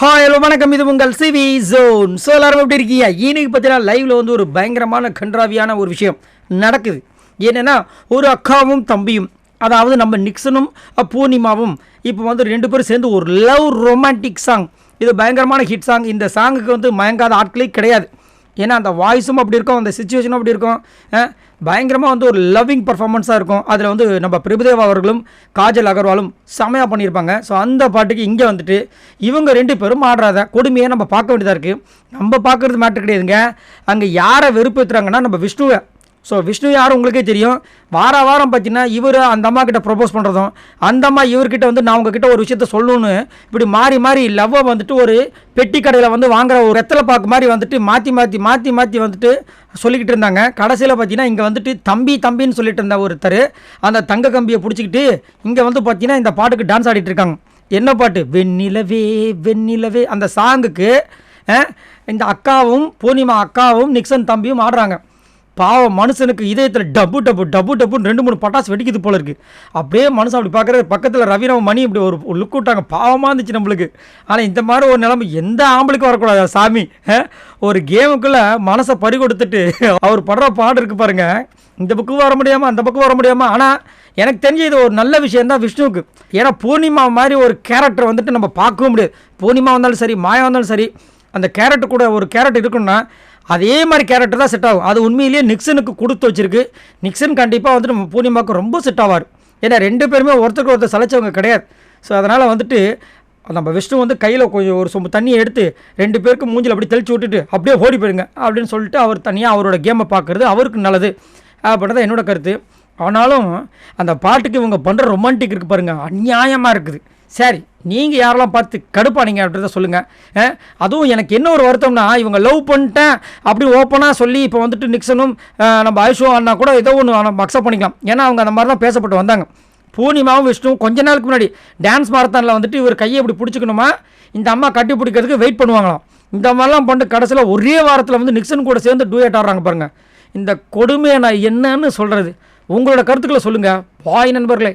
Hi hello வணக்கம். இது உங்கள் சிவி ஜோன் ஸோ எல்லாரும் எப்படி இருக்கீங்க? இன்னைக்கு பார்த்தீங்கன்னா லைவில் வந்து ஒரு பயங்கரமான கன்றாவியான ஒரு விஷயம் நடக்குது. என்னென்னா ஒரு அக்காவும் தம்பியும் அதாவது நம்ம நிக்சனும் பூர்ணிமாவும் இப்போ வந்து ரெண்டு பேரும் சேர்ந்து ஒரு லவ் ரொமான்டிக் சாங் இது பயங்கரமான ஹிட் சாங் இந்த சாங்குக்கு வந்து மயங்காத ஆட்களே கிடையாது. ஏன்னா அந்த வாய்ஸும் அப்படி இருக்கும் அந்த சுச்சுவேஷனும் அப்படி இருக்கும். பயங்கரமாக வந்து ஒரு லவ்விங் பர்ஃபார்மன்ஸாக இருக்கும். அதில் வந்து நம்ம பிரபுதேவா அவர்களும் காஜல் அகர்வாலும் செமையாக பண்ணியிருப்பாங்க. ஸோ அந்த பாட்டுக்கு இங்கே வந்துட்டு இவங்க ரெண்டு பேரும் ஆடுறாத கொடுமையை நம்ம பார்க்க வேண்டியதாக இருக்குது நம்ம பார்க்குறது மேட்ரு கிடையாதுங்க. அங்கே யாரை வெறுப்பேற்றுறாங்கன்னா நம்ம விஷ்ணுவை ஸோ விஷ்ணு யார் உங்களுக்கே தெரியும். வார வாரம் பார்த்தீங்கன்னா இவர் அந்த அம்மா கிட்ட ப்ரொபோஸ் பண்ணுறதும் அந்த அம்மா இவர்கிட்ட வந்து நான் உங்ககிட்ட ஒரு விஷயத்த சொல்லணும்னு இப்படி மாறி மாறி லவ்வை வந்துட்டு ஒரு பெட்டி கடையில் வந்து வாங்குற ஒரு வெத்தலை பாக்கு மாதிரி வந்துட்டு மாற்றி மாற்றி மாற்றி மாற்றி வந்துட்டு சொல்லிக்கிட்டு இருந்தாங்க. கடைசியில் பார்த்தீங்கன்னா இங்கே வந்துட்டு தம்பி தம்பின்னு சொல்லிட்டு இருந்த ஒருத்தர் அந்த தங்க கம்பியை பிடிச்சிக்கிட்டு இங்கே வந்து பார்த்தீங்கன்னா இந்த பாட்டுக்கு டான்ஸ் ஆடிட்டு இருக்காங்க. என்ன பாட்டு? வெண்ணிலவே வெண்ணிலவே அந்த சாங்குக்கு இந்த அக்காவும் பூர்ணிமா அக்காவும் நிக்சன் தம்பியும் ஆடுறாங்க. பாவம் மனுஷனுக்கு இதயத்தில் டப்பு டப்பு டப்பு டப்புன்னு ரெண்டு மூணு பட்டாசு வெடிக்குது போல இருக்கு. அப்படியே மனுஷன் அப்படி பார்க்குற பக்கத்தில் ரவிராவ் மணி இப்படி ஒரு லுக் விட்டாங்க. பாவமாக இருந்துச்சு நம்மளுக்கு. ஆனால் இந்த மாதிரி ஒரு நிலைமை எந்த ஆம்பளுக்கும் வரக்கூடாது சாமி. ஒரு கேமுக்குள்ளே மனசை பறி கொடுத்துட்டு அவர் படுற பாடு இருக்கு பாருங்க. இந்த பக்கம் வர முடியாமல் அந்த பக்கம் வர முடியாமல் ஆனால் எனக்கு தெரிஞ்ச இது ஒரு நல்ல விஷயம் தான் விஷ்ணுவுக்கு. ஏன்னா பூர்ணிமா மாதிரி ஒரு கேரக்டர் வந்துட்டு நம்ம பார்க்கவும் முடியாது. பூர்ணிமா வந்தாலும் சரி மாயா வந்தாலும் சரி அந்த கேரட்டு கூட ஒரு கேரட் இருக்குன்னா அதே மாதிரி கேரக்டர் தான் செட் ஆகும். அது உண்மையிலேயே நிக்சனுக்கு கொடுத்து வச்சிருக்கு. நிக்சன் கண்டிப்பாக வந்துட்டு நம்ம பூர்ணிமாவுக்கு ரொம்ப செட் ஆவார். ஏன்னா ரெண்டு பேருமே ஒருத்தருக்கு ஒருத்தர் சலைச்சவங்க கிடையாது. ஸோ அதனால் வந்துட்டு நம்ம விஷ்ணு வந்து கையில் கொஞ்சம் ஒரு சொம்பு தண்ணியை எடுத்து ரெண்டு பேருக்கு மூஞ்சில் அப்படி தெளிச்சு விட்டுட்டு அப்படியே ஓடி போயிடுங்க அப்படின்னு சொல்லிட்டு அவர் தனியாக அவரோட கேமை பார்க்குறது அவருக்கு நல்லது. அப்படின்றத என்னோட கருத்து. ஆனாலும் அந்த பாட்டுக்கு இவங்க பண்ணுற ரொமான்டிக் இருக்கு பாருங்க. அநியாயமாக இருக்குது. சரி நீங்கள் யாரெல்லாம் பார்த்து கடுப்பானீங்க அப்படின்றத சொல்லுங்கள் அதுவும் எனக்கு என்ன ஒரு வருத்தம்னா இவங்க லவ் பண்ணிட்டேன் அப்படி ஓப்பனாக சொல்லி இப்போ வந்துட்டு நிக்சனும் நம்ம ஐஷோ அண்ணா கூட ஏதோ ஒன்று நம்ம அக்செப்ட் பண்ணிக்கலாம். ஏன்னா அவங்க அந்த மாதிரி தான் பேசப்பட்டு வந்தாங்க. பூர்ணிமாவும் விஷ்ணுவும் கொஞ்ச நாளுக்கு முன்னாடி டான்ஸ் மாரத்தானில் வந்துட்டு இவர் கையை இப்படி பிடிச்சிக்கணுமா? இந்த அம்மா கட்டி பிடிக்கிறதுக்கு வெயிட் பண்ணுவாங்களாம். இந்த மாதிரிலாம் பண்ணிட்டு கடைசியில் ஒரே வாரத்தில் வந்து நிக்சன் கூட சேர்ந்து டூயட் ஆடுறாங்க பாருங்கள் இந்த கொடுமையை நான் என்னன்னு சொல்கிறது உங்களோட கருத்துக்களை சொல்லுங்கள் பாய் நண்பர்களே.